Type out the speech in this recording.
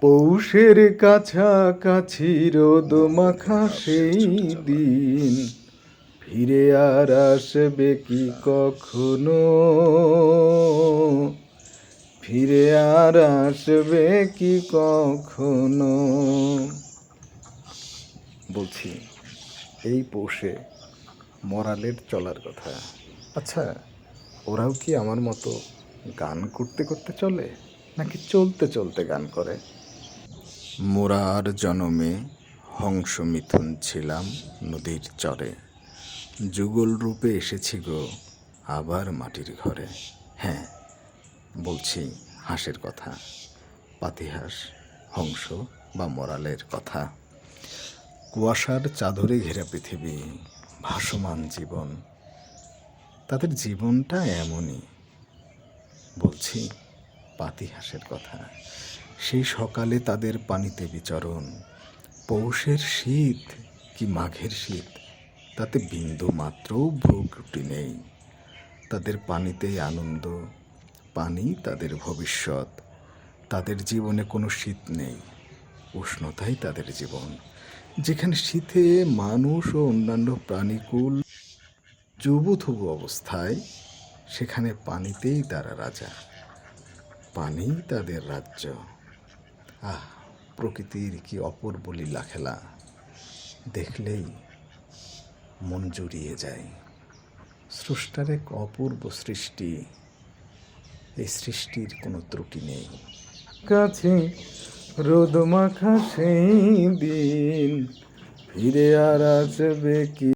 পৌষের কাছাকাছি রোদ মাখা সেই দিন। ফিরে আর আসবে কি কখনো? ফিরে আর আসবে কি কখনো? বলছি, এই পৌষে মরালের চলার কথা। আচ্ছা ওরাও কি আমার মতো গান করতে করতে চলে, নাকি চলতে চলতে গান করে? মোরার জনমে হংস মিথুন ছিলাম নদীর চরে। যুগল রূপে এসেছি গো, আবার মাটির ঘরে। হ্যাঁ বলছি হাঁসের কথা, পাতিহাঁস, হংস বা মরালের কথা। কুয়াশার চাদরে ঘেরা পৃথিবী, ভাসমান জীবন, তাদের জীবনটা এমনই। বলছি পাতিহাসের কথা সেই সকালে তাদের পানিতে বিচরণ। পৌষের শীত কি মাঘের শীত, তাতে বিন্দু মাত্রও ভ্রুকুটি নেই। তাদের পানিতেই আনন্দ, পানি তাদের ভবিষ্যৎ। তাদের জীবনে কোনো শীত নেই, উষ্ণতাই তাদের জীবন। যেখানে শীতে মানুষ ও অন্যান্য প্রাণীকুল জুবুথুবু অবস্থায়, সেখানে পানিতেই তারা রাজা পানি তাদের রাজ্য। আহ, প্রকৃতির কি অপূর্ব লীলা খেলা দেখলেই মন জুড়িয়ে যায়। স্রষ্টার এক অপূর্ব সৃষ্টি, এই সৃষ্টির কোনো ত্রুটি নেই। কাছে রোদ মাখা সেই দিন, ফিরে আর আসবে কি